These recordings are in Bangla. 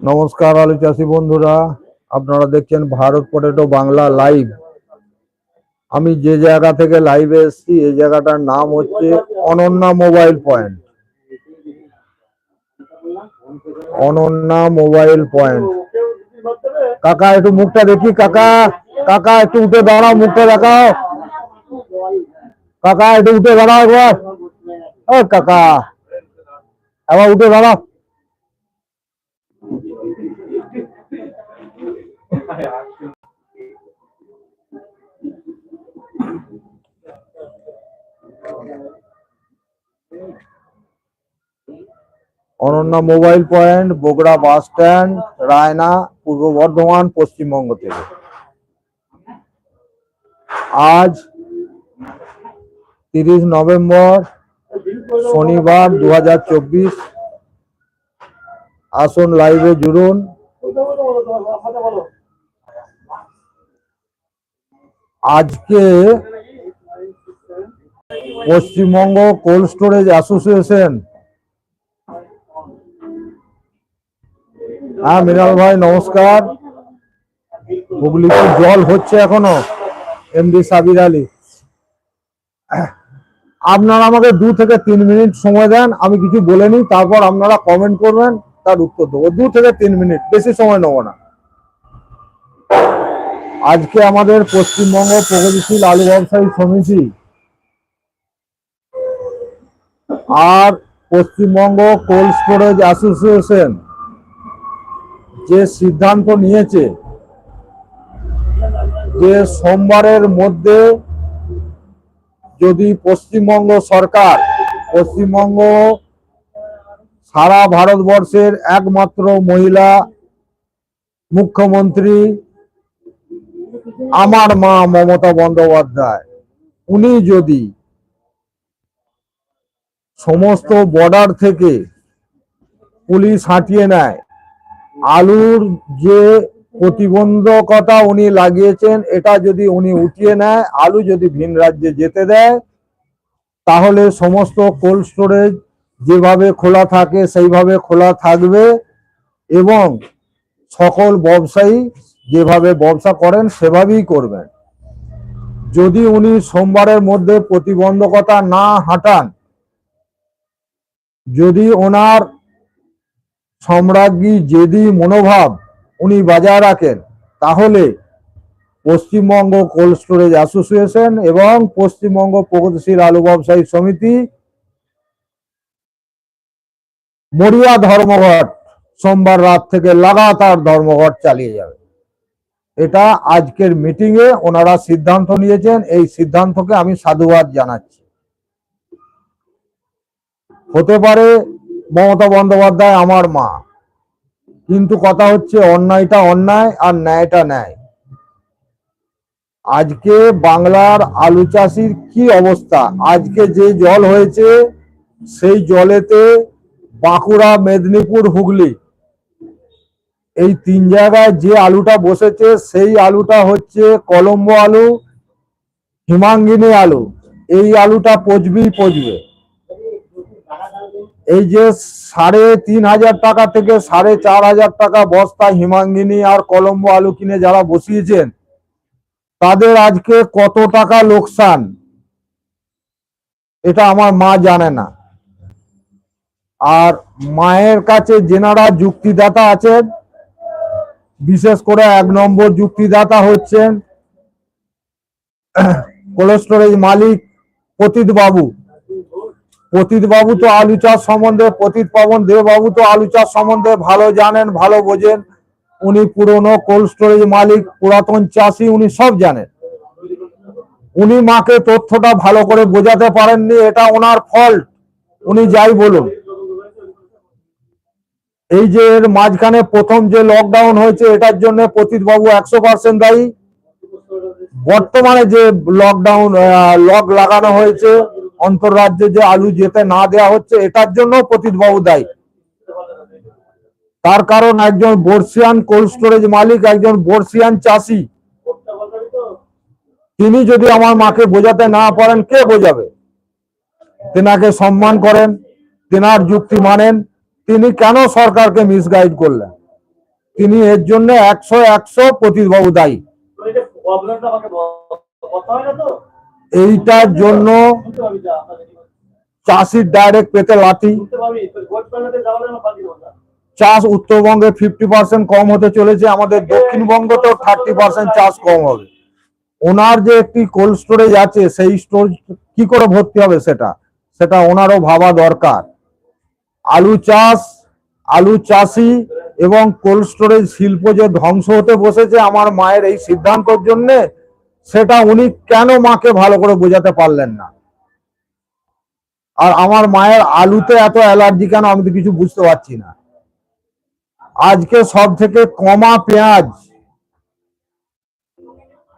নমস্কার আলু চাষি বন্ধুরা, আপনারা দেখছেন ভারত পটেটো বাংলা লাইভ আমি যে জায়গা থেকে লাইভে এসছি, এই জায়গাটার নাম হচ্ছে Ananya mobile point. Ananya mobile point. কাকা, একটু মুখটা দেখি, কাকা কাকা, একটু উঠে দাঁড়াও, মুখটা দেখাও। কাকা, একটু উঠে দাঁড়াও একবার। ও কাকা আবার উঠে দাঁড়াও। Ananya mobile point, Bogura bus stand, Raina, Purba Bardhaman, Paschimbanga থেকে। আজ তিরিশ নভেম্বর, শনিবার দু আসুন লাইভে জুড়ুন। আজকে পশ্চিমবঙ্গ কোল্ড স্টোরেজ অ্যাসোসিয়েশন হ্যাঁ মৃণাল ভাই, নমস্কার। হুগলিতে জল হচ্ছে এখনও এমডি সাবির আলী। আপনারা আমাকে দু থেকে তিন মিনিট সময় দেন, আমি কিছু বলে নিই, তারপর আপনারা কমেন্ট করবেন, তার উত্তর দেবো। দু থেকে তিন মিনিট, বেশি সময় নেব না। আজকে আমাদের পশ্চিমবঙ্গ প্রগতিশীল আলু ব্যবসায়ী সমিতি আর পশ্চিমবঙ্গ কোল্ড স্টোরেজ অ্যাসোসিয়েশন যে সিদ্ধান্ত নিয়েছে যে সোমবারের মধ্যে যদি পশ্চিমবঙ্গ সরকার, পশ্চিমবঙ্গ সারা ভারতবর্ষের একমাত্র মহিলা মুখ্যমন্ত্রী আমার মা মমতা বন্দ্যোপাধ্যায়, উনি যদি সমস্ত বর্ডার থেকে পুলিশ হাঁটিয়ে নেয় আলুর যে প্রতিবন্ধকতা উনি লাগিয়েছেন, এটা যদি উনি উঠিয়ে নেয়, আলু যদি ভিন রাজ্যে যেতে দেয়, তাহলে সমস্ত কোল্ড স্টোরেজ যেভাবে খোলা থাকে সেইভাবে খোলা থাকবে এবং সকল ব্যবসায়ী যেভাবে ব্যবসা করেন সেভাবেই করবেন। যদি উনি সোমবারের মধ্যে প্রতিবন্ধকতা না হাঁটান, যদি ওনার সম্রাজ্ঞী জেদি মনোভাব উনি বজায় রাখেন, তাহলে পশ্চিমবঙ্গ কোল্ড স্টোরেজ অ্যাসোসিয়েশন এবং পশ্চিমবঙ্গ প্রগতিশীল আলু ব্যবসায়ী সমিতি, মরিয়া ধর্মঘট সোমবার রাত থেকে লাগাতার ধর্মঘট চালিয়ে যাবে। এটা আজকের মিটিং এ ওনারা সিদ্ধান্ত নিয়েছেন, এই সিদ্ধান্তকে আমি সাধুবাদ জানাচ্ছি। হতে পারে মমতা বন্দ্যোপাধ্যায় আমার মা। কিন্তু কথা হচ্ছে অন্যায়টা অন্যায় আর ন্যায়টা ন্যায়। আজকে বাংলার আলু চাষির কি অবস্থা? আজকে যে জল হয়েছে, সেই জলেতে বাঁকুড়া, মেদিনীপুর, হুগলি। এই তিন জায়গায় যে আলুটা বসেছে, সেই আলুটা হচ্ছে কলম্বো আলু, হিমাঙ্গিনী আলু। এই আলুটা পচবেই পচবে। এই যে সাড়ে তিন হাজার টাকা থেকে সাড়ে চার হাজার টাকা বস্তা হিমাঙ্গিনী আর কলম্বো আলু কিনে যারা বসিয়েছেন, তাদের আজকে কত টাকা লোকসান? এটা আমার মা জানে না। আর মায়ের কাছে যেনারা যুক্তিদাতা আছেন, বিশেষ করে এক নম্বর যুক্তিদাতা হচ্ছেন কোল্ড স্টোরেজ মালিক পতিত বাবু পতিত বাবু তো আলু চাষ সম্বন্ধে পতিত পাবন দেব বাবু তো আলু চাষ সম্বন্ধে ভালো জানেন, ভালো বোঝেন। উনি পুরনো কোল্ড স্টোরেজ মালিক, পুরাতন চাষি, উনি সব জানেন। উনি মাকে তথ্যটা ভালো করে বোঝাতে পারেননি, এটা ওনার ফল্ট উনি যাই বলুন। এই যে এর মাঝখানে প্রথম যে লকডাউন হয়েছে, এটার জন্য পতিত বাবু একশো পার্সেন্ট দায়ী। বর্তমানে যে লকডাউন লক লাগানো হয়েছে অন্তর্রাজ্যে যে আলু যেতে না দেওয়া হচ্ছে, এটার জন্য বাবু দায়ী। তার কারণ একজন বর্ষিয়ান কোল্ড স্টোরেজ মালিক, একজন বর্ষিয়ান চাষি। তিনি যদি আমার মাকে বোঝাতে না পারেন, কে বোঝাবে? তেনাকে সম্মান করেন, তেনার যুক্তি মানেন, তিনি কেন সরকারকে মিসগাইড করলেন? তিনি এর জন্য একশো একশো প্রতীকবাবু দায়ী। তো তো এইটার জন্য। চাষির ডাইরেক্ট পেতে লাঠি। তো চাষ উত্তরবঙ্গে ফিফটি পার্সেন্ট কম হতে চলেছে, আমাদের দক্ষিণবঙ্গতেও থার্টি পার্সেন্ট চাষ কম হবে। ওনার যে একটি কোল্ড স্টোরেজ আছে, সেই স্টোরেজ কি করে ভর্তি হবে সেটা? সেটা ওনারও ভাবা দরকার। আলু চাষ, আলু চাষি এবং কোল্ড স্টোরেজ শিল্প যে ধ্বংস হতে বসেছে, আমার মায়ের এই সিদ্ধান্তর জন্যে সেটা উনি কেন মাকে ভালো করে বোঝাতে পারলেন না? আর আমার মায়ের আলুতে এত অ্যালার্জি কেন আমি তো কিছু বুঝতে পারছি না। আজকে সব থেকে কমা পেঁয়াজ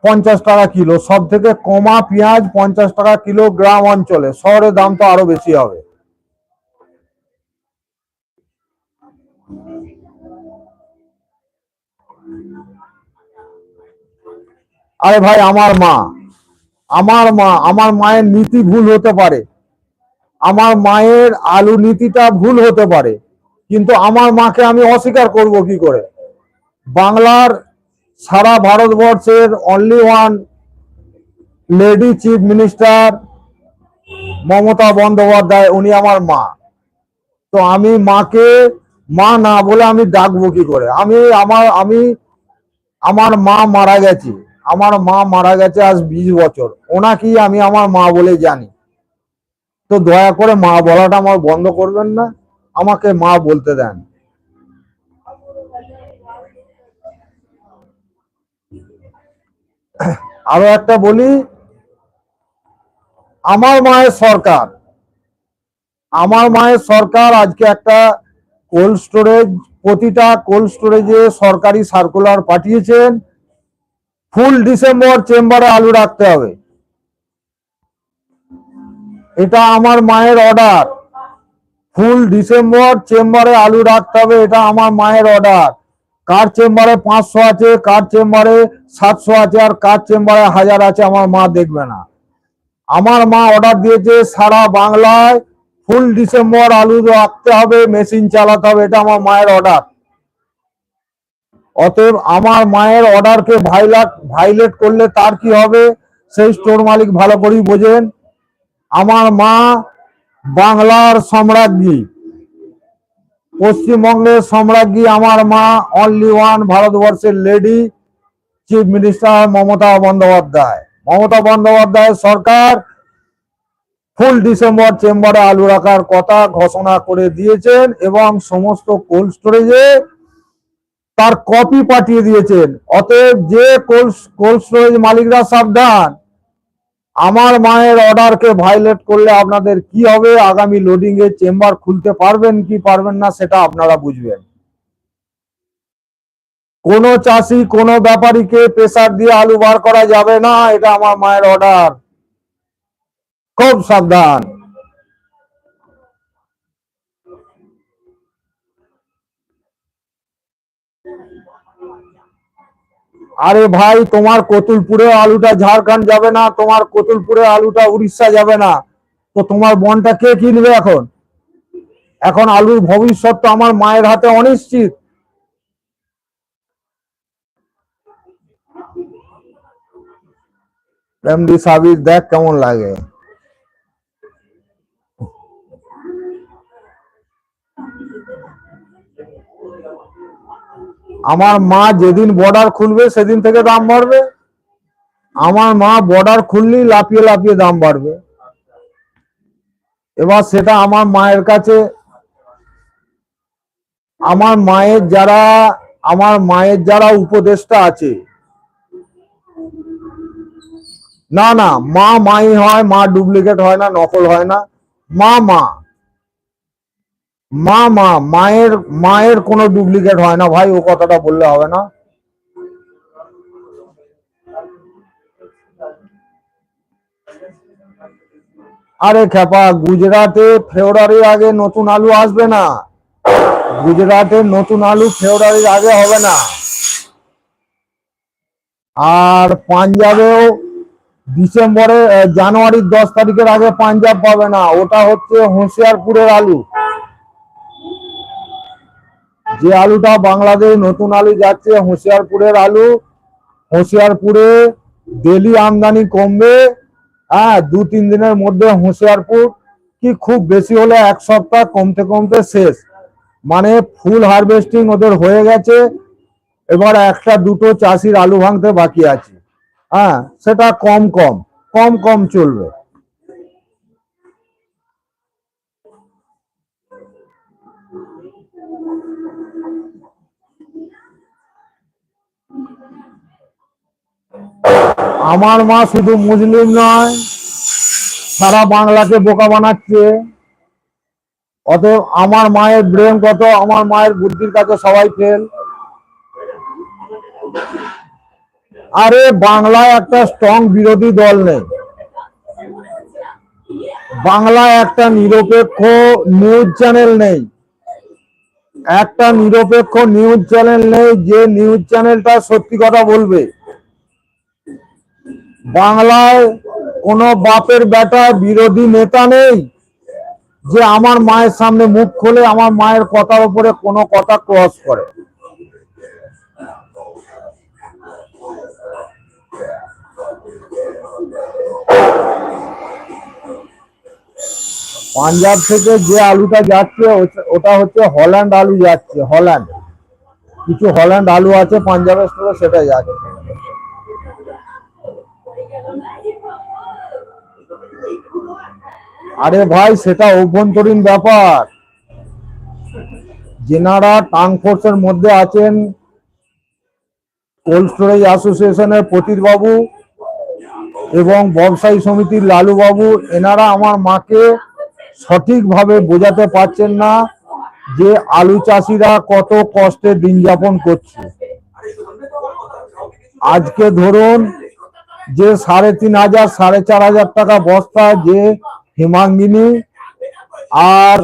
পঞ্চাশ টাকা কিলো সব থেকে কমা পেঁয়াজ পঞ্চাশ টাকা কিলো গ্রাম অঞ্চলে, শহরের দাম তো আরও বেশি হবে। আরে ভাই, আমার মা। আমার মা, আমার মায়ের নীতি ভুল হতে পারে। আমার মায়ের আলু নীতিটা ভুল হতে পারে। কিন্তু আমার মাকে আমি অস্বীকার করব কি করে? বাংলার সারা ভারতবর্ষের only one lady chief minister Mamata Bandyopadhyay, উনি আমার মা। তো আমি মাকে মা না বলে আমি ডাকবো কি করে? আমি, আমার আমি, আমার মা মারা গেছে। আমার মা মারা গেছে আজ বিশ বছর। ওনাকেই আমি আমার মা বলে জানি। তো দয়া করে মা বলাটা আমার বন্ধ করবেন না, আমাকে মা বলতে দেন। আরও একটা বলি, আমার মায়ের সরকার, আমার মায়ের সরকার আজকে একটা কোল্ড স্টোরেজ প্রতিটা কোল্ড স্টোরেজে সরকারি সার্কুলার পাঠিয়েছেন। ফুল ডিসেম্বর চেম্বারে আলু রাখতে হবে। এটা আমার মায়ের অর্ডার। ফুল ডিসেম্বর চেম্বারে আলু রাখতে হবে, এটা আমার মায়ের অর্ডার। কার চেম্বারে পাঁচশো আছে, কার চেম্বারে সাতশো আছে, আর কার চেম্বারে হাজার আছে, আমার মা দেখবে না। আমার মা অর্ডার দিয়েছে, সারা বাংলায় ফুল ডিসেম্বর আলু রাখতে হবে, মেশিন চালাতে হবে, এটা আমার মায়ের অর্ডার। অতএব আমার মায়ের অর্ডারকে ভাইলাট ভাইলেট করলে তার কি হবে? সেই স্টোর মালিক ভালো করেই বোঝেন। আমার মা বাংলার সম্রাজ্ঞী। পশ্চিমবঙ্গের সম্রাজ্ঞী আমার মা অনলি ওয়ান ভারতবর্ষের lady chief minister Mamata Bandyopadhyay. Mamata Bandyopadhyay সরকার ফুল ডিসেম্বর চেম্বারে আলু রাখার কথা ঘোষণা করে দিয়েছেন এবং সমস্ত কোল্ড স্টোরেজে তার কপি পাঠিয়ে দিয়েছেন। অতএব যে কোল্ড স্টোরেজ মালিকরা সাবধান। আমার মায়ের অর্ডারকে ভাইলেট করলে আপনাদের কি হবে? আগামী লোডিং এ চেম্বার খুলতে পারবেন কি পারবেন না সেটা আপনারা বুঝবেন। কোন চাষি, কোন ব্যাপারীকে প্রেসার দিয়ে আলু বার করা যাবে না, এটা আমার মায়ের অর্ডার খুব সাবধান। আরে ভাই, তোমার কতুলপুরে আলুটা ঝাড়খন্ড যাবে না, তোমার কতুলপুরে আলুটা উড়িষ্যা যাবে না। তো তোমার বনটা কে কিনবে এখন? এখন আলুর ভবিষ্যৎ তো আমার মায়ের হাতে অনিশ্চিত। দেখ কেমন লাগে। আমার মা যেদিন বর্ডার খুলবে, সেদিন থেকে দাম বাড়বে। আমার মা বর্ডার খুললেই লাফিয়ে লাফিয়ে দাম বাড়বে। এবার সেটা আমার মায়ের কাছে, আমার মায়ের যারা, আমার মায়ের যারা উপদেষ্টা আছে, না না, মা মাই হয়, মা ডুপ্লিকেট হয় না, নকল হয় না। মা মা। মা মা, মায়ের মায়ের কোনো ডুপ্লিকেট হয় না ভাই, ও কথাটা বললে হবে না। আরে খেপা গুজরাটে ফেব্রুয়ারির আগে নতুন আলু আসবে না। গুজরাটে নতুন আলু ফেব্রুয়ারির আগে হবে না। আর পাঞ্জাবেও ডিসেম্বরে জানুয়ারির দশ তারিখের আগে পাঞ্জাব পাবে না। ওটা হচ্ছে হোসিয়ারপুরের আলু। যে আলুটা বাংলাদেশ নতুন আলু যাচ্ছে, হোশিয়ারপুরের আলু, হোশিয়ারপুরে ডেলি আমদানি কমবে হ্যাঁ দু, তিন দিনের মধ্যে হোশিয়ারপুর কি খুব বেশি হলে এক সপ্তাহ কমতে কমতে শেষ। মানে ফুল হারভেস্টিং ওদের হয়ে গেছে, এবার একটা দুটো চাষির আলু ভাঙতে বাকি আছে। হ্যাঁ সেটা কম কম কম কম চলবে। আমার মা শুধু মুসলিম নয়, সারা বাংলাকে বোকা বানাচ্ছে। অতএব আমার মায়ের ব্রেন কত, আমার মায়ের বুদ্ধির কাছে সবাই ফেল আরে বাংলায় একটা স্ট্রং বিরোধী দল নেই। বাংলায় একটা নিরপেক্ষ নিউজ চ্যানেল নেই। একটা নিরপেক্ষ নিউজ চ্যানেল নেই যে নিউজ চ্যানেলটা সত্যি কথা বলবে। বাংলায় কোনো বাপের বেটা বিরোধী নেতা নেই যে আমার মায়ের সামনে মুখ খোলে আমার মায়ের কথার উপরে কোনো কথা ক্রস করে। পাঞ্জাব থেকে যে আলুটা যাচ্ছে, ওটা- হচ্ছে হল্যান্ড আলু যাচ্ছে, হল্যান্ড। কিছু হল্যান্ড আলু আছে, পাঞ্জাবের স্টোরে সেটা যাচ্ছে। আরে ভাই, সেটা অভ্যন্তরীণ ব্যাপার। যেনারা টাং ফোর্সের মধ্যে আছেন, কোল্ড স্টোরেজ অ্যাসোসিয়েশনের প্রতীর বাবু এবং ব্যবসায়ী সমিতির লালু বাবু এনারা আমার মাকে সঠিকভাবে বোঝাতে পারছেন না যে আলু চাষিরা কত কষ্টে দিন যাপন করছে। আজকে ধরুন যে সাড়ে তিন হাজার, সাড়ে চার হাজার টাকা বস্তা যে হিমাঙ্গিনী আর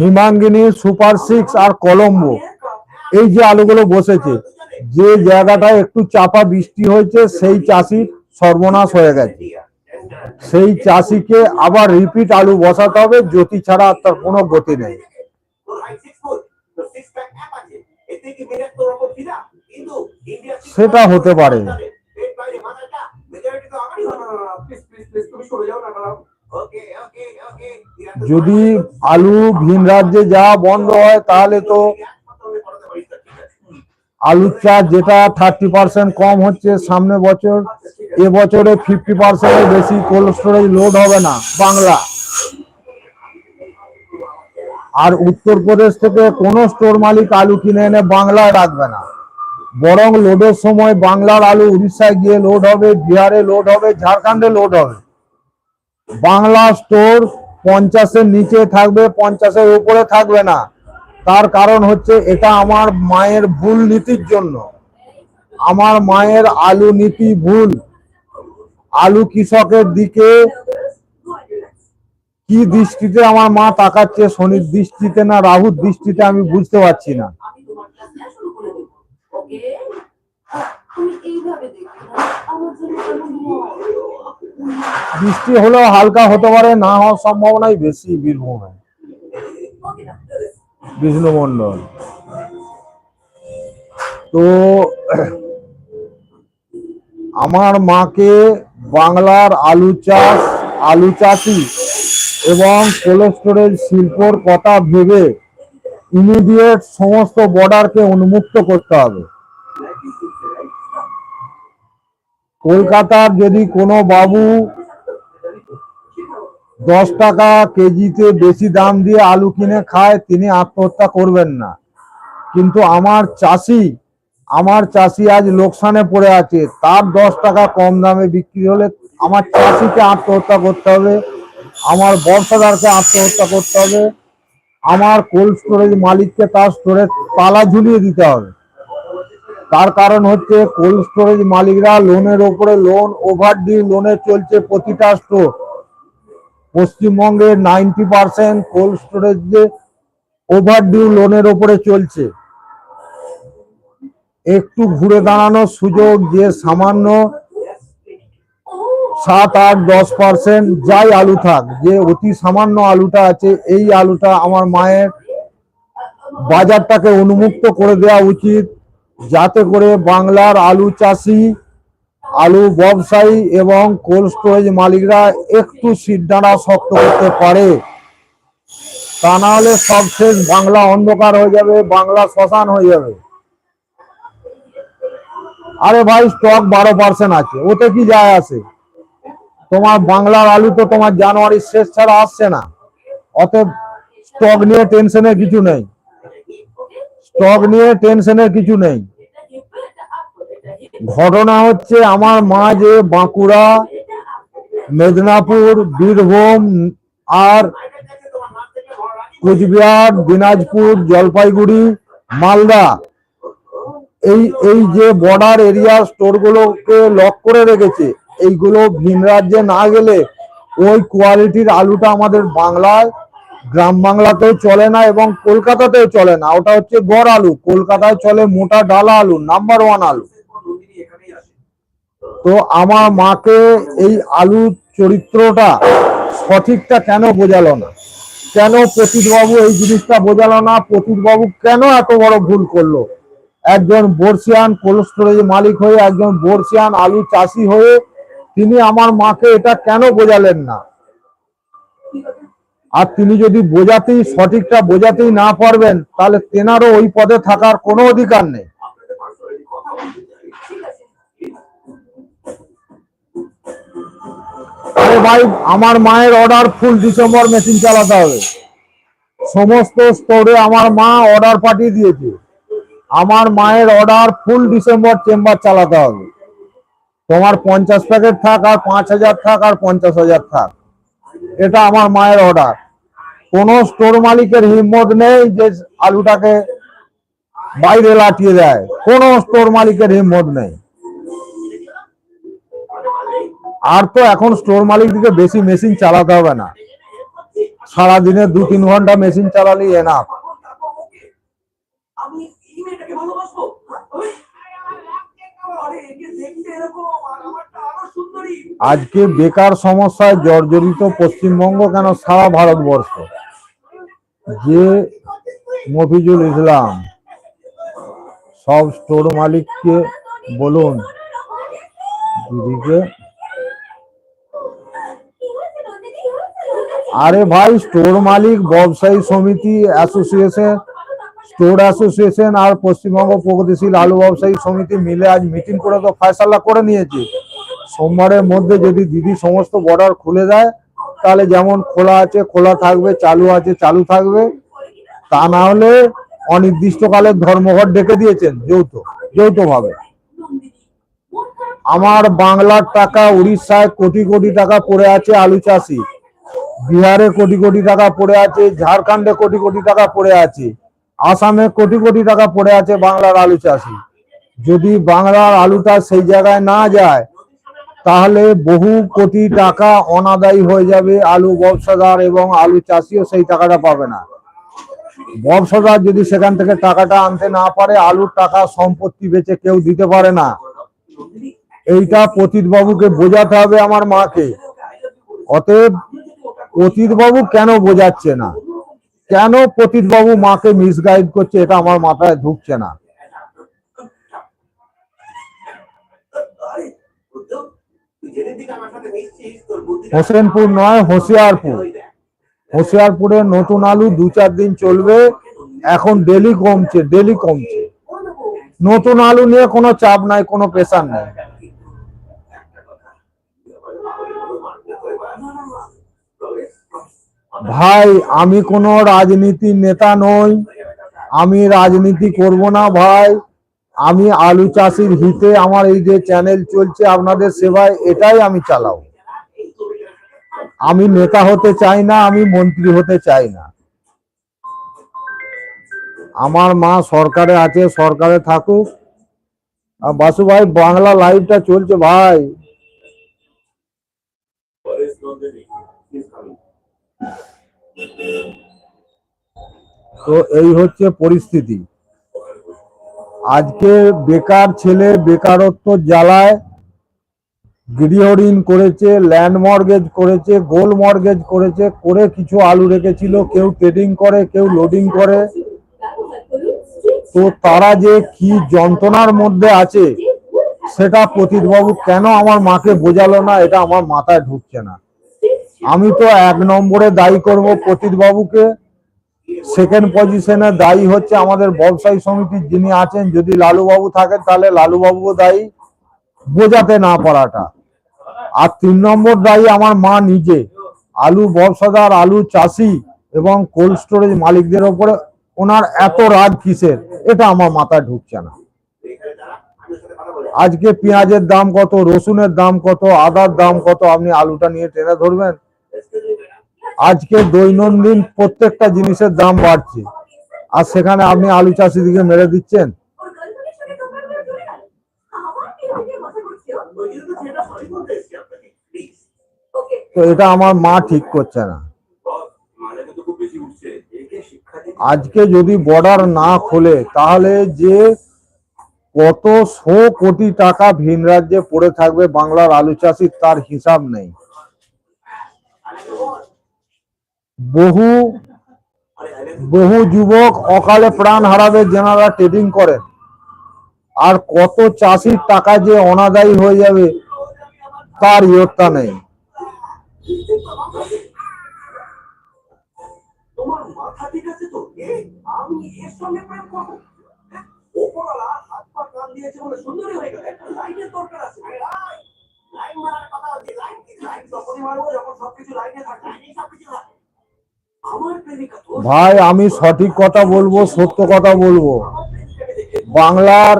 হিমাঙ্গিনী, সুপার সিক্স আর কলম্বো। এই যে আলুগুলো বসেছে, যে জায়গাটা একটু চাপা বৃষ্টি হয়েছে, সেই চাষি সর্বনাশ হয়ে গেছে। সেই চাষিকে আবার রিপিট আলু বসাতে হবে, জ্যোতি ছাড়া তার কোনো গতি নেই। সেটা হতে পারে। যদি আলু ভিন রাজ্যে যাওয়া বন্ধ হয়, তাহলে তো আলুর চাষ যেটা থার্টি পার্সেন্ট কম হচ্ছে সামনে বছর, এ বছরে ফিফটি পার্সেন্টের বেশি কোল্ড স্টোরেজ লোড হবে না বাংলা। আর উত্তরপ্রদেশ থেকে কোনো স্টোর মালিক আলু কিনে এনে বাংলায় রাখবে না। বরং লোডের সময় বাংলার আলু উড়িষ্যায় গিয়ে লোড হবে, বিহারে লোড হবে, ঝাড়খণ্ডে লোড হবে। বাংলা স্টোর পঞ্চাশের নিচে থাকবে, পঞ্চাশের উপরে থাকবে না। তার কারণ হচ্ছে এটা আমার মায়ের ভুল নীতির জন্য। আমার মায়ের আলু নীতি ভুল। আলু কৃষকের দিকে কি দৃষ্টিতে আমার মা তাকাচ্ছে শনির দৃষ্টিতে না রাহুর দৃষ্টিতে আমি বুঝতে পারছি না আমি তোমার ক্লাসটা শুরু করে দেবো ওকে তুমি এইভাবে দেখবে আমার জন্য বৃষ্টি হলেও হালকা হতে পারে না হওয়ার সম্ভাবনাই বেশি বীরভূমে। ওকে না বিষ্ণু মন্ডল তো আমার মাকে বাংলার আলু চাষ আলু চাষি এবং কোল্ড স্টোরেজ শিল্পর কথা ভেবে ইমিডিয়েট সমস্ত বর্ডারকে উন্মুক্ত করতে হবে। কলকাতার যদি কোনো বাবু দশ টাকা কেজিতে বেশি দাম দিয়ে আলু কিনে খায়, তিনি আত্মহত্যা করবেন না। কিন্তু আমার চাষি আমার চাষি আজ লোকসানে পড়ে আছে। তার দশ টাকা কম দামে বিক্রি হলে আমার চাষিকে আত্মহত্যা করতে হবে, আমার বর্ষাদারকে আত্মহত্যা করতে হবে, আমার কোল্ড স্টোরেজ মালিককে তার স্টোরে তালা ঝুলিয়ে দিতে হবে। তার কারণ হচ্ছে কোল্ড স্টোরেজ মালিকরা লোনের ওপরে লোন ওভার ডিউ লোনে চলছে প্রতিটা স্টোর পশ্চিমবঙ্গে ninety percent cold storage overdue লোনের ওপরে চলছে। একটু ঘুরে দাঁড়ানোর সুযোগ যে সামান্য সাত আট দশ পার্সেন্ট যাই আলু থাক, যে অতি সামান্য আলুটা আছে, এই আলুটা আমার মায়ের বাজারটাকে উন্মুক্ত করে দেওয়া উচিত। যাতে করে বাংলার আলু চাষি, আলু ব্যবসায়ী এবং কোল্ড স্টোরেজ মালিকরা একটু সিদ্ধারা শক্ত করতে পারে। তা না হলে সব শেষ বাংলা অন্ধকার হয়ে যাবে, বাংলা শ্মশান হয়ে যাবে। আরে ভাই স্টক বারো পার্সেন্ট আছে, ওতে কি যায় আসে তোমার বাংলার আলু তো তোমার জানুয়ারির শেষ ছাড়া আসছে না। অতএব স্টক নিয়ে টেনশনের কিছু নেই। স্টক নিয়ে টেনশনের কিছু নেই। ঘটনা হচ্ছে আমার মা যে বাঁকুড়া, মেদিনীপুর, বীরভূম আর কুচবিহার, দিনাজপুর, জলপাইগুড়ি, মালদা। এই এই যে বর্ডার এরিয়া স্টোরগুলোকে লক করে রেখেছে, এইগুলো ভিন রাজ্যে না গেলে ওই কোয়ালিটির আলুটা আমাদের বাংলায় গ্রাম বাংলাতেও চলে না এবং কলকাতাতেও চলে না। ওটা হচ্ছে গড় আলু। কলকাতায় চলে মোটা ডালা আলু নাম্বার ওয়ান আলু। তো আমার মাকে এই আলুর চরিত্রটা সঠিকটা কেন বোঝালো না? কেন বাবু এই জিনিসটা বোঝালো না? বাবু কেন এত বড় ভুল করল? একজন বর্ষিয়ান কোল্ড স্টোরেজ মালিক হয়ে, একজন বর্ষিয়ান আলু চাষি হয়ে তিনি আমার মাকে এটা কেন বোঝালেন না? আর তিনি যদি বোঝাতেই, সঠিকটা বোঝাতেই না পারবেন, তাহলে তেনারও ওই পদে থাকার কোনো অধিকার নেই। আরে ভাই, আমার মায়ের অর্ডার ফুল ডিসেম্বর মেশিন চালাতে হবে। সমস্ত স্টোরে আমার মা অর্ডার পাঠিয়ে দিয়েছে। আমার মায়ের অর্ডার ফুল ডিসেম্বর চেম্বার চালাতে হবে। তোমার পঞ্চাশ প্যাকেট থাক আর পাঁচ হাজার থাক আর পঞ্চাশ হাজার থাক। এটা আমার মায়ের অর্ডার কোনো স্টোর মালিকের হিম্মত নেই যে আলুটাকে বাইরে লাটিয়ে দেয়। কোনো স্টোর মালিকের হিম্মত নেই। আর তো এখন স্টোর মালিক দিকে বেশি মেশিন চালাতে হবে না। সারাদিনে দু তিন ঘণ্টা মেশিন চালালেই এনাফ আজকে বেকার সমস্যায় জর্জরিত পশ্চিমবঙ্গ কেন সারা ভারতবর্ষ? যে মফিজুল ইসলাম, সব স্টোর মালিককে বলুন। দিদিকে। আরে ভাই, স্টোর মালিক, ব্যবসায়ী সমিতি অ্যাসোসিয়েশন স্টোর অ্যাসোসিয়েশন আর পশ্চিমবঙ্গ প্রগতিশীল আলু ব্যবসায়ী সমিতি মিলে আজ মিটিং করে তো ফয়সালা করে নিয়েছে। সোমবারের মধ্যে যদি দিদি সমস্ত বর্ডার খুলে দেয়, তাহলে যেমন খোলা আছে, খোলা থাকবে, চালু আছে, চালু থাকবে। তা না হলে অনির্দিষ্টকালের ধর্মঘট ডেকে দিয়েছেন যৌথ, যৌথভাবে। আমার বাংলার টাকা উড়িষ্যায় কোটি কোটি টাকা পড়ে আছে আলু চাষি। বিহারে কোটি কোটি টাকা পড়ে আছে, ঝাড়খণ্ডে কোটি কোটি টাকা পড়ে আছে। আসামে কোটি কোটি টাকা পড়ে আছে বাংলার আলু চাষি। যদি বাংলার আলুটা সেই জায়গায় না যায়, তাহলে বহু কোটি টাকা অনাদায়ী হয়ে যাবে আলু ব্যবসাদার এবং আলু চাষিও সেই টাকাটা পাবে না। ব্যবসাদার যদি সেখান থেকে টাকাটা আনতে না পারে, আলুর টাকা সম্পত্তি বেচে কেউ দিতে পারে না। এইটা বাবুকে বোঝাতে হবে আমার মাকে। অতএব বাবু কেন বোঝাচ্ছে না? কেন বাবু মাকে মিসগাইড করছে এটা আমার মাথায় ঢুকছে না? হোসেনপুর নয় হোসিয়ারপুর হোসিয়ারপুরে নতুন আলু দু চার দিন চলবে, এখন ডেলি কমছে ডেলি কমছে। নতুন আলু নিয়ে কোনো চাপ নাই, কোনো প্রেশার নাই। ভাই, আমি কোনো রাজনীতি নেতা নই। আমি রাজনীতি করব না ভাই। আমি আলু চাষির হিতে আমার এই যে চ্যানেল চলছে, আপনাদের সেবায় এটাই আমি চালাও। আমি নেতা হতে চাই না, আমি মন্ত্রী হতে চাই না। আমার মা সরকারে আছে, সরকারে থাকুক। আর বাসু ভাই বাংলা লাইভটা চলছে ভাই। তো এই হচ্ছে পরিস্থিতি। আজকে বেকার ছেলে বেকারত্ব জ্বালায় গৃহ ঋণ করেছে, ল্যান্ড মর্গেজ করেছে গোল মর্গেজ করেছে, করে কিছু আলু রেখেছিল, কেউ ট্রেডিং করে, কেউ লোডিং করে। তো তারা যে কি যন্ত্রণার মধ্যে আছে, সেটা প্রতীকবাবু কেন আমার মাকে বোঝালো না, এটা আমার মাথায় ঢুকছে না। আমি তো এক নম্বরে দায়ী করব প্রতীকবাবুকে সেকেন্ড পজিশনে দায়ী হচ্ছে আমাদের ব্যবসায়ী সমিতির যিনি আছেন। যদি লালুবাবু থাকেন তাহলে লালুবাবুও দায়ী। বোঝাতে না পারাটা। আর তিন নম্বর দায়ী আমার মা নিজে। আলু ব্যবসাদার, আলু চাষি এবং কোল্ড স্টোরেজ মালিকদের ওপরে ওনার এত রাগ কিসের? এটা আমার মাথায় ঢুকছে না। আজকে পেঁয়াজের দাম কত, রসুনের দাম কত, আদার দাম কত, আপনি আলুটা নিয়ে টেনে ধরবেন? আজকে দৈনন্দিন প্রত্যেকটা জিনিসের দাম বাড়ছে। আর সেখানে আপনি আলু চাষিদিকে মেরে দিচ্ছেন? তো এটা আমার মা ঠিক করছে না। আজকে যদি বর্ডার না খোলে, তাহলে যে কত শো কোটি টাকা ভিন রাজ্যে পড়ে থাকবে বাংলার আলু চাষির, তার হিসাব নেই। বহু বহু যুবক অকালে প্রাণ হারাবে যেনারা ট্রেডিং করেন। আর কত চাষির টাকা যে অনাদায়ী হয়ে যাবে, তার ইয়ত্তা নেই। হ্যাঁ? লাইন মারার কথা লাইন কি? লাইন তখনই মারবো, যখন সবকিছু লাইনে লাইনে সবকিছু ভাই আমি সঠিক কথা বলব সত্য কথা বলব। বাংলার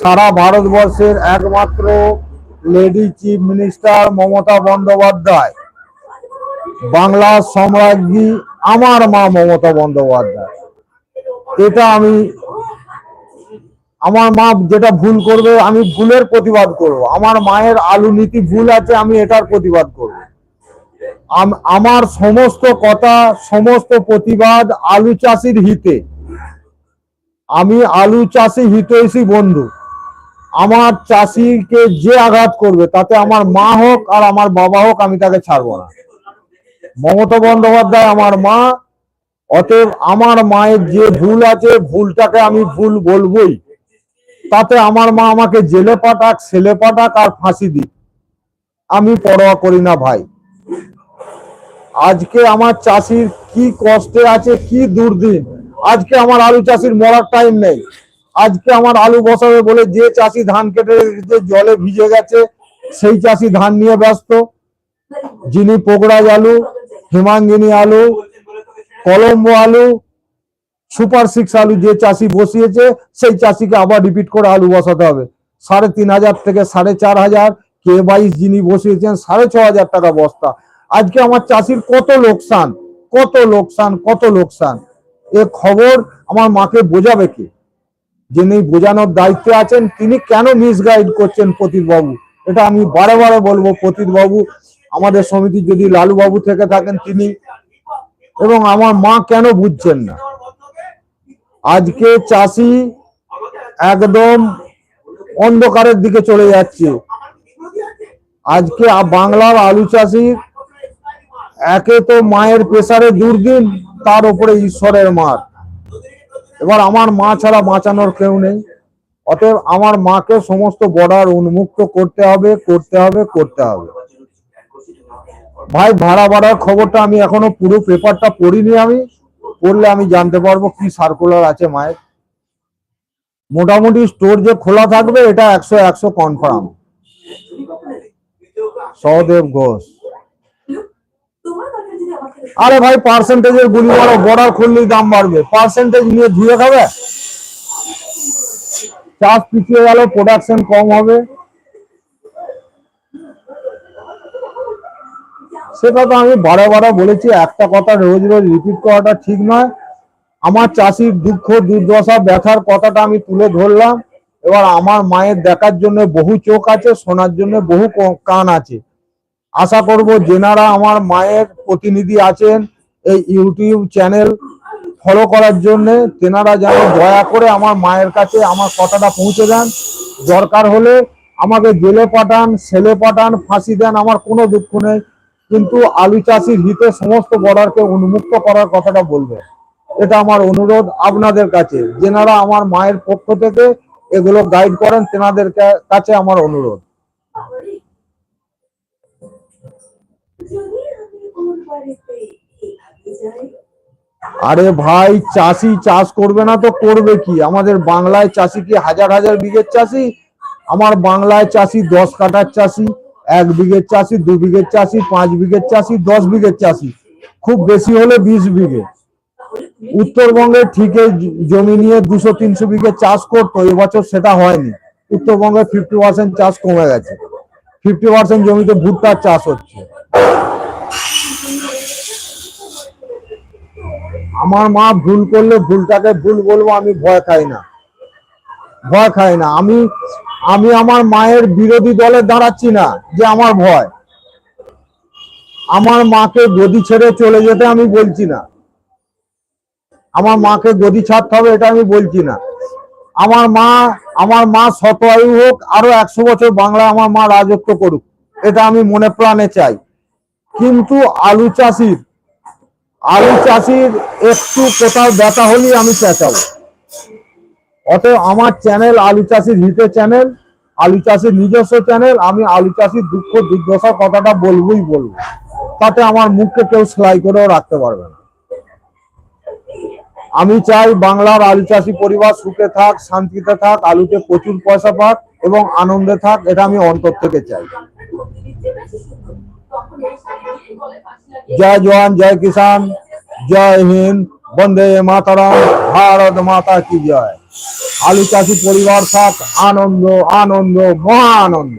সারা ভারতবর্ষের একমাত্র lady chief minister Mamata Bandyopadhyay. বাংলার সম্রাজ্ঞী আমার মা মমতা বন্দ্যোপাধ্যায়। এটা আমি আমার মা যেটা ভুল করবে আমি ভুলের প্রতিবাদ করব। আমার মায়ের আলু নীতি ভুল আছে আমি এটার প্রতিবাদ করব। আমার সমস্ত কথা, সমস্ত প্রতিবাদ আলু চাষির হিতে। আমি আলু চাষি হিতৈষী বন্ধু। আমার চাষিকে যে আঘাত করবে, তাতে আমার মা হোক আর আমার বাবা হোক, আমি তাকে ছাড়বো না। মমতা বন্দ্যোপাধ্যায় আমার মা, অতএব আমার মায়ের যে ভুল আছে, ভুলটাকে আমি ভুল বলবোই। তাতে আমার মা আমাকে জেলে পাঠাক, ছেলে পাঠাক আর ফাঁসি দিক। আমি পরোয়া করি না ভাই। আজকে আমার চাষির কি কষ্টে আছে, কি দুর্দিন। আজকে আমার আলু চাষির মরার টাইম নেই। আজকে আমার আলু বসাবে বলে যে চাষি ধান কেটে রেখেছে, জলে ভিজে গেছে, সেই চাষি ধান নিয়ে ব্যস্ত। যিনি পোকরাজ আলু, হিমাঙ্গিনী আলু, কলম্বো আলু, সুপার সিক্স আলু যে চাষি বসিয়েছে, সেই চাষিকে আবার রিপিট করে আলু বসাতে হবে। সাড়ে তিন হাজার থেকে সাড়ে চার হাজার, কে বাইশ যিনি বসিয়েছেন, সাড়ে ছ হাজার টাকা বস্তা। আজকে আমার চাষির কত লোকসান কত লোকসান কত লোকসান? এ খবর আমার মাকে বোঝাবে কে? যিনি বোঝানোর দায়িত্বে আছেন, তিনি কেন মিসগাইড করছেন প্রতীকবাবু এটা আমি বারে বারে বলব প্রতীকবাবু আমাদের সমিতি যদি লালুবাবু থেকে থাকেন তিনি, এবং আমার মা কেন বুঝছেন না? আজকে চাষি একদম অন্ধকারের দিকে চলে যাচ্ছে। আজকে বাংলার আলু চাষির একে তো মায়ের প্রেসারে দুর্দিন, তার উপরে ঈশ্বরের মার। এবার আমার মা ছাড়া বাঁচানোর কেউ নেই। অতএব আমার মাকে সমস্ত বর্ডার উন্মুক্ত করতে হবে করতে হবে করতে হবে। ভাই, ভাড়া ভাড়ার খবরটা আমি এখনও পুরো পেপারটা পড়িনি আমি। পড়লে আমি জানতে পারব কি সার্কুলার আছে মায়ের। মোটামুটি স্টোর যে খোলা থাকবে, এটা একশো একশো কনফার্ম সহদেব ঘোষ তোমার কথা যদি আমাকে আরে ভাই পার্সেন্টেজের গুলি মারো বর্ডার খুললেই দাম বাড়বে। পার্সেন্টেজ নিয়ে ধুয়ে খাবে? চাষ পিছিয়ে গেল প্রোডাকশন কম হবে। সেটা তো আমি বারে বারে বলেছি, একটা কথা রোজ রোজ রিপিট করাটা ঠিক নয়। আমার চাষির দুঃখ, দুর্দশা ব্যথার কথাটা আমি তুলে ধরলাম। এবার আমার মায়ের দেখার জন্য বহু চোখ আছে, শোনার জন্য বহু কান আছে। আশা করব যেনারা আমার মায়ের প্রতিনিধি আছেন এই ইউটিউব চ্যানেল ফলো করার জন্য, তেনারা যেন দয়া করে আমার মায়ের কাছে আমার কথাটা পৌঁছে দেন। দরকার হলে আমাকে জেলে পাঠান, ছেলে পাঠান, ফাঁসি দেন, আমার কোনো দুঃখ নেই। কিন্তু আলু চাষির হিতে সমস্ত বর্ডারকে উন্মুক্ত করার কথাটা বলবে। এটা আমার অনুরোধ আপনাদের কাছে। যেনারা আমার মায়ের পক্ষ থেকে এগুলো গাইড করেন, তেনাদের কাছে আমার অনুরোধ বাবারে। যদি আমি ওর বাড়িতে এভাবে যাই আরে ভাই, চাষি চাষ করবে না তো করবে কি? আমাদের বাংলায় চাষি কি হাজার হাজার বিঘের চাষি? আমার বাংলায় চাষি দশ কাঠার চাষি, এক বিঘের চাষি, দু বিঘের চাষি, পাঁচ বিঘের চাষি, দশ বিঘের চাষি। খুব বেশি হলে বিশ বিঘে। উত্তরবঙ্গে ঠিকই জমি নিয়ে দুশো, তিনশো বিঘে চাষ করতো, এবছর সেটা হয়নি। উত্তরবঙ্গে ফিফটি পার্সেন্ট চাষ কমে গেছে। ফিফটি পার্সেন্ট জমিতে ভুট্টার চাষ হচ্ছে। আমার মা ভুল করলে ভুলটাকে ভুল বলব, আমি ভয় খাই না। ভয় খাই না। আমি আমি আমার মায়ের বিরোধী দলে দাঁড়াচ্ছি না, যে আমার ভয়। আমার মাকে গদি ছেড়ে চলে যেতে আমি বলছি না। আমার মাকে গদি ছাড়তে হবে এটা আমি বলছি না। আমার মা আমার মা শত আয়ু হোক, আরও একশো বছর বাংলায় আমার মা রাজত্ব করুক, এটা আমি মনে প্রাণে চাই। কিন্তু আলু চাষির আলু চাষির একটু কোথাও ব্যথা হলেই আমি চেঁচাবো। অতএব আমার চ্যানেল আলু চাষির হিতে চ্যানেল, আলু চাষির নিজস্ব চ্যানেল, আমি আলু চাষির দুঃখ দুর্দশার কথাটা বলবোই বলব। তাতে আমার মুখকে কেউ সেলাই করেও রাখতে পারবে না। আমি চাই বাংলার আলু চাষি পরিবার সুখে থাক, শান্তিতে থাক, আলুতে প্রচুর পয়সা পাক এবং আনন্দে থাক, এটা আমি অন্তর থেকে চাই। তখন এই শাড়ি দিয়ে গলায় ফাঁসি লাগিয়ে জয় জওয়ান জয় কিষান জয় হিন্দ বন্দে মাতারাম ভারত মাতা কি জয় আলু চাষি পরিবার থাক আনন্দ আনন্দ মহা আনন্দ